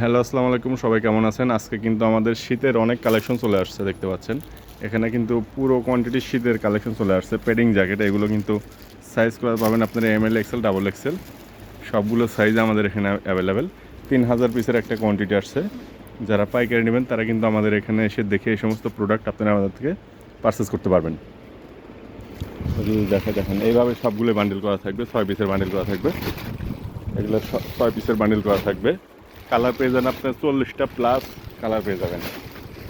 Hello, আসসালামু আলাইকুম, সবাই কেমন আছেন? আজকে কিন্তু আমাদের শীতের অনেক কালেকশন চলে আসছে, দেখতে পাচ্ছেন। এখানে কিন্তু পুরো কোয়ান্টিটির শীতের কালেকশন চলে আসছে পেডিং জ্যাকেট এগুলো কিন্তু সাইজ করে পাবেন আপনারা M L X L double X L সবগুলো সাইজ আমাদের এখানে অ্যাভেলেবেল তিন হাজার পিসের একটা কোয়ান্টিটি আসছে। যারা পাইকারি নেবেন, তারা কিন্তু আমাদের এখানে এসে দেখে এই সমস্ত প্রোডাক্ট আপনারা আমাদের থেকে পারচেস করতে পারবেন। দেখা দেখেন এইভাবে সবগুলো বান্ডিল করা থাকবে, ছয় পিসের বান্ডিল করা থাকবে। এগুলো ছয় পিসের বান্ডিল করা থাকবে। কালার পেয়ে যাবেন আপনার চল্লিশটা প্লাস কালার পেয়ে যাবেন।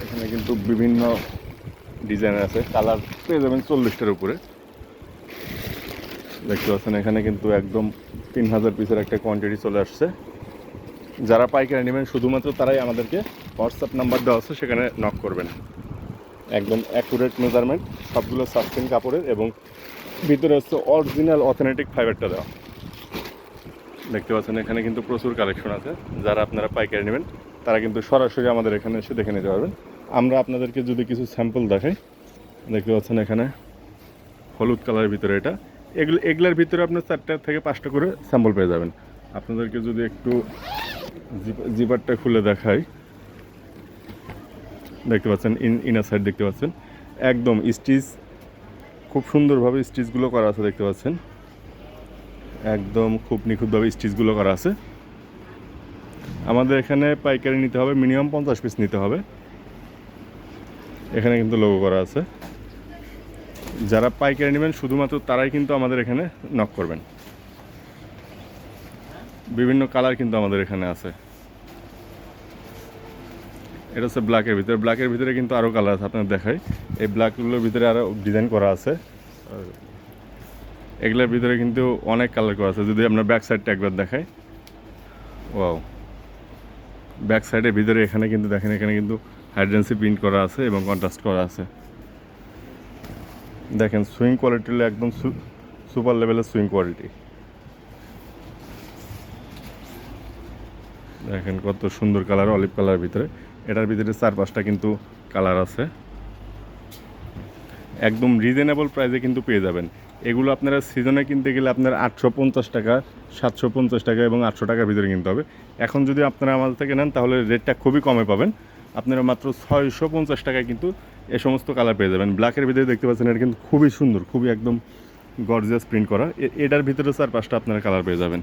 এখানে কিন্তু বিভিন্ন ডিজাইনের আছে, কালার পেয়ে যাবেন চল্লিশটার উপরে। দেখতে পাচ্ছেন, এখানে কিন্তু একদম তিন হাজার পিসের একটা কোয়ান্টিটি চলে আসছে। যারা পাইকারি নেবেন, শুধুমাত্র তারাই আমাদেরকে হোয়াটসঅ্যাপ নাম্বার দেওয়া আছে, সেখানে নক করবেন। একদম অ্যাকুরেট মেজারমেন্ট সবগুলো সাস্টেন কাপড়ের এবং ভিতরে হচ্ছে অরিজিনাল অথেন্টিক ফাইবারটা দেওয়া। দেখতে পাচ্ছেন, এখানে কিন্তু প্রচুর কালেকশন আছে। যারা আপনারা পাইকারি নেবেন, তারা কিন্তু সরাসরি আমাদের এখানে এসে দেখে নিতে পারবেন। আমরা আপনাদেরকে যদি কিছু স্যাম্পল দেখাই, দেখতে পাচ্ছেন এখানে হলুদ কালারের ভিতরে এটা। এগুলো, এগুলোর ভিতরে আপনার চারটা থেকে পাঁচটা করে স্যাম্পল পেয়ে যাবেন। আপনাদেরকে যদি একটু জিপ- জিপারটা খুলে দেখাই, দেখতে পাচ্ছেন, ইন ইনার সাইড দেখতে পাচ্ছেন। একদম স্টিচ খুব সুন্দরভাবে স্টিচগুলো করা আছে, দেখতে পাচ্ছেন। একদম খুব নিখুঁতভাবে স্টিচগুলো করা আছে। আমাদের এখানে পাইকারি নিতে হবে, মিনিমাম পঞ্চাশ পিস নিতে হবে। এখানে কিন্তু লোগো করা আছে। যারা পাইকারি নেবেন, শুধুমাত্র তারাই কিন্তু আমাদের এখানে নক করবেন। বিভিন্ন কালার কিন্তু আমাদের এখানে আছে। এটা হচ্ছে ব্ল্যাকের ভিতরে। ব্ল্যাকের ভিতরে কিন্তু আরও কালার আছে আপনার দেখাই। এই ব্ল্যাকগুলোর ভিতরে আরও ডিজাইন করা আছে। এগুলোর ভিতরে কিন্তু অনেক কালার করা আছে। যদি আপনার ব্যাক সাইডটা একবার দেখাই। ওয়াও ব্যাক সাইডের ভিতরে এখানে কিন্তু দেখেন, এখানে কিন্তু হাইড্রেন্সি প্রিন্ট করা আছে এবং কন্ট্রাস্ট করা আছে। দেখেন সুইং কোয়ালিটি একদম সুপার লেভেলের সুইং কোয়ালিটি দেখেন কত সুন্দর কালার অলিভ কালার ভিতরে। এটার ভিতরে চার পাঁচটা কিন্তু কালার আছে। একদম রিজনেবল প্রাইসে কিন্তু পেয়ে যাবেন। এগুলো আপনারা সিজনে কিনতে গেলে আপনার আটশো পঞ্চাশ টাকা, সাতশো পঞ্চাশ টাকা এবং আটশো টাকার ভিতরে কিনতে হবে। এখন যদি আপনারা আমাদের থেকে নেন, তাহলে রেটটা খুবই কমে পাবেন। আপনারা মাত্র ছয়শো পঞ্চাশ টাকায় কিন্তু এ সমস্ত কালার পেয়ে যাবেন। ব্ল্যাকের ভিতরে দেখতে পাচ্ছেন, এটা কিন্তু খুবই সুন্দর, খুবই একদম গর্জিয়াস প্রিন্ট করা। এটার ভিতরে চার পাঁচটা আপনারা কালার পেয়ে যাবেন।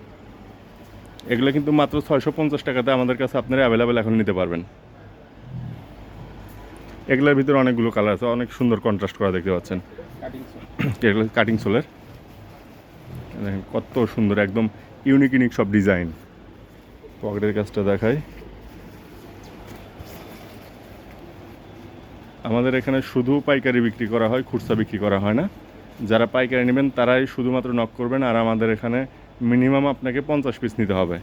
এগুলো কিন্তু মাত্র ছয়শো পঞ্চাশ টাকাতে আমাদের কাছে আপনারা অ্যাভেলেবেল এখন নিতে পারবেন। এগুলোর ভিতরে অনেকগুলো কালার আছে, অনেক সুন্দর কন্ট্রাস্ট করা দেখতে পাচ্ছেন। কাটিং সোলের দেখেন কত সুন্দর, একদম ইউনিক ইউনিক সব ডিজাইন পকেটের কাজটা দেখাই। আমাদের এখানে শুধু পাইকারি বিক্রি করা হয়, খুচরা বিক্রি করা হয় না। যারা পাইকারি নেবেন, তারাই শুধুমাত্র নক করবেন, আর আমাদের এখানে মিনিমাম আপনাকে পঞ্চাশ পিস নিতে হবে।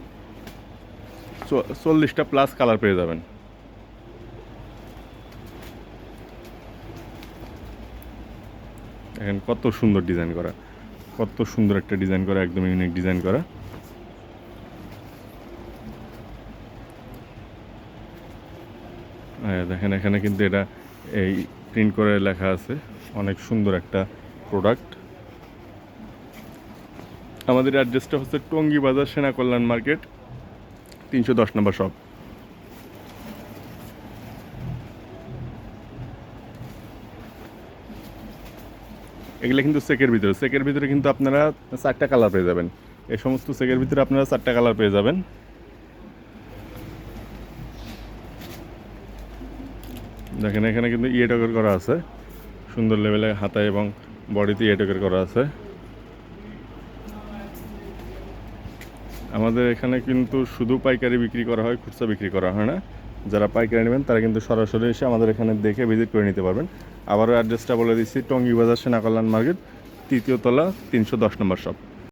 চল্লিশটা প্লাস কালার পেয়ে যাবেন। দেখেন কত সুন্দর ডিজাইন করা। কত সুন্দর একটা ডিজাইন করা, একদম ইউনিক ডিজাইন করা। দেখেন, এখানে কিন্তু এটা এই প্রিন্ট করে লেখা আছে। অনেক সুন্দর একটা প্রোডাক্ট আমাদের অ্যাড্রেসটা হচ্ছে টঙ্গী বাজার সেনা কল্যাণ মার্কেট, তিনশো দশ নম্বর শপ এগুলো কিন্তু সেকের ভিতরে। সেকের ভিতরে কিন্তু আপনারা চারটা কালার পেয়ে যাবেন। এই সমস্ত সেকের ভিতরে আপনারা চারটা কালার পেয়ে যাবেন। দেখেন, এখানে কিন্তু ইয়েটকের করা আছে। সুন্দর লেভেলে হাতায় এবং বডিতে ইয়েটকের করা আছে। আমাদের এখানে কিন্তু শুধু পাইকারি বিক্রি করা হয়, খুচরা বিক্রি করা হয় না। যারা পাইকারি নেবেন, তারা কিন্তু সরাসরি এসে আমাদের এখানে দেখে ভিজিট করে নিতে পারবেন। আবারও অ্যাড্রেসটা বলে দিচ্ছি, টঙ্গি বাজার সেনা কল্যাণ মার্কেট তৃতীয় তলা, তিনশো দশ নম্বর শপ